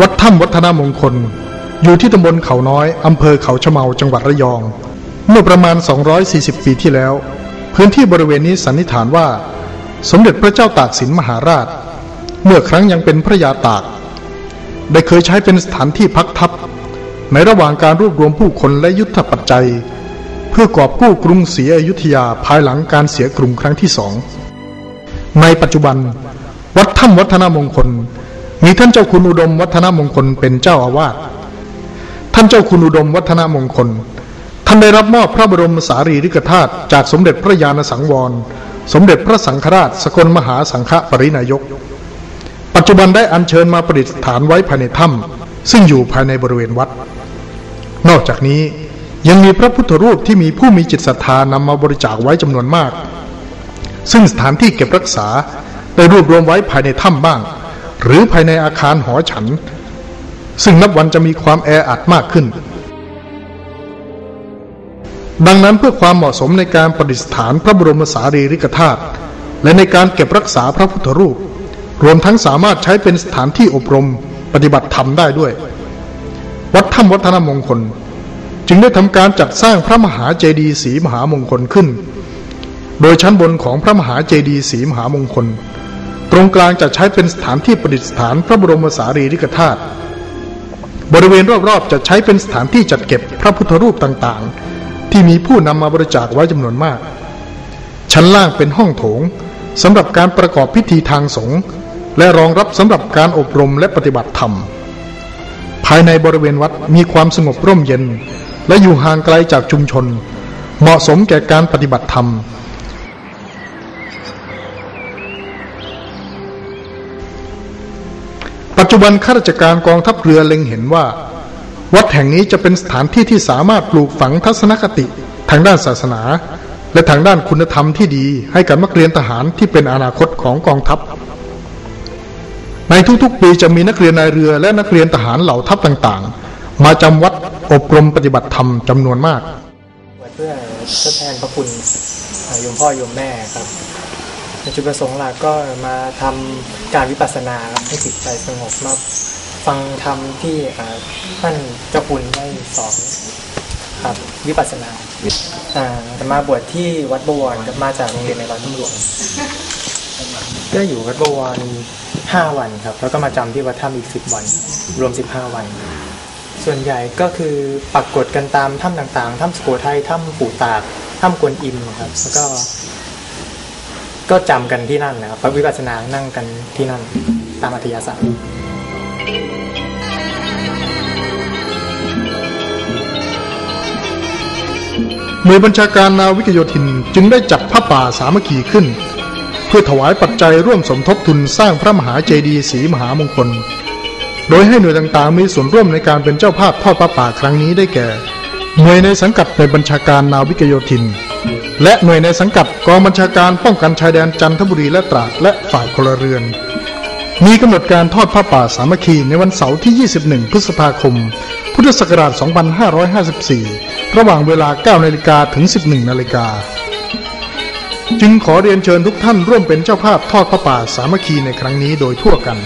วัดถ้ำวัฒนามงคล อยู่ที่ตำบลเขาน้อยอำเภอเขาชะเมาจังหวัดระยอง เมื่อประมาณ 240 ปีที่แล้ว พื้นที่บริเวณนี้สันนิษฐานว่า สมเด็จพระเจ้าตากสินมหาราช เมื่อครั้งยังเป็นพระยาตาก ได้เคยใช้เป็นสถานที่พักทัพ ในระหว่างการรวบรวมผู้คนและยุทธปัจจัย เพื่อกอบกู้กรุงศรีอยุธยาภายหลังการเสียกรุงครั้งที่สองในปัจจุบัน วัดถ้ำวัฒนามงคล มีท่านเจ้าคุณอุดมวัฒนมงคลเป็นเจ้าอาวาส ท่านเจ้าคุณอุดมวัฒนมงคล ท่านได้รับมอบพระบรมสารีริกธาตุจากสมเด็จพระญาณสังวร สมเด็จพระสังฆราช สกลมหาสังฆปรินายก ปัจจุบันได้อัญเชิญมาประดิษฐานไว้ภายในถ้ำซึ่งอยู่ภายในบริเวณวัด นอกจากนี้ยังมีพระพุทธรูปที่มีผู้มีจิตศรัทธานำมาบริจาคไว้จำนวนมาก ซึ่งสถานที่เก็บรักษาได้รวบรวมไว้ภายในถ้ำบ้าง หรือภายในอาคารหอฉัน ซึ่งนับวันจะมีความแออัดมากขึ้น ดังนั้นเพื่อความเหมาะสมในการประดิษฐานพระบรมสารีริกธาตุและในการเก็บรักษาพระพุทธรูป รวมทั้งสามารถใช้เป็นสถานที่อบรมปฏิบัติธรรมได้ด้วย วัดถ้ำวัฒนมงคล จึงได้ทำการจัดสร้างพระมหาเจดีย์ศรีมหามงคลขึ้น โดยชั้นบนของพระมหาเจดีย์ศรีมหามงคล ตรงกลางจะใช้เป็นสถานที่ประดิษฐานพระบรมสารีริกธาตุบริเวณรอบๆจะใช้เป็นสถานที่จัดเก็บพระพุทธรูปต่างๆ ที่มีผู้นำมาบริจาคไว้จำนวนมาก ชั้นล่างเป็นห้องโถงสำหรับการประกอบพิธีทางสงฆ์และรองรับสำหรับการอบรมและปฏิบัติธรรม ภายในบริเวณวัดมีความสงบร่มเย็น และอยู่ห่างไกลจากชุมชน เหมาะสมแก่การปฏิบัติธรรม ปัจจุบันข้าราชการกองทัพเรือเล็งเห็นว่า วัดแห่งนี้จะเป็นสถานที่ที่สามารถปลูกฝังทัศนคติทางด้านศาสนา และทางด้านคุณธรรมที่ดีให้กับนักเรียนทหารที่เป็นอนาคตของกองทัพ ในทุกๆปีจะมีนักเรียนนายเรือและนักเรียนทหารเหล่าทัพต่างๆ มาจำวัดอบรมปฏิบัติธรรมจำนวนมากเพื่อทดแทนพระคุณอ่าโยมพ่อโยมแม่ครับ จุดประสงค์หลักก็มาทำการวิปัสสนาครับให้จิตใจสงบมาฟังธรรมที่อ่าท่านเจ้าคุณได้สอนครับวิปัสสนาอ่าแต่มาบวชที่วัดบวรครับมาจากโรงเรียนในวัดตำรวจก็อยู่วัดบวรห้าวันครับ แล้วก็มาจำที่วัดถ้ำอีกสิบวัน รวมสิบห้าวัน ส่วนใหญ่ก็คือปักกฎกันตามถ้ำต่างๆ ถ้ำสุโขทัย ถ้ำปู่ตาก ถ้ำกวนอิมครับ แล้วก็ ก็จำกันที่นั่นนะครับพระวิปัสสนานั่งกันที่นั่นตามอัธยาศัยหน่วยบัญชาการนาวิกโยธินจึงได้จัดผ้าป่าสามัคคีขึ้น เพื่อถวายปัจจัยร่วมสมทบทุนสร้างพระมหาเจดีย์ศรีมหามงคล โดยให้หน่วยต่างๆมีส่วนร่วมในการเป็นเจ้าภาพทอดผ้าป่าครั้งนี้ได้แก่ หน่วยในสังกัดหน่วยบัญชาการนาวิกโยธิน และหน่วยในสังกัดกองบัญชาการป้องกันชายแดนจันทบุรีและตราดและฝ่ายพลเรือน มีกำหนดการทอดผ้าป่าสามัคคีในวันเสาร์ที่ 21 พฤษภาคม พุทธศักราช 2554 ระหว่างเวลา 9 นาฬิกาถึง 11 นาฬิกา จึงขอเรียนเชิญทุกท่านร่วมเป็นเจ้าภาพทอดผ้าป่าสามัคคีในครั้งนี้โดยทั่วกัน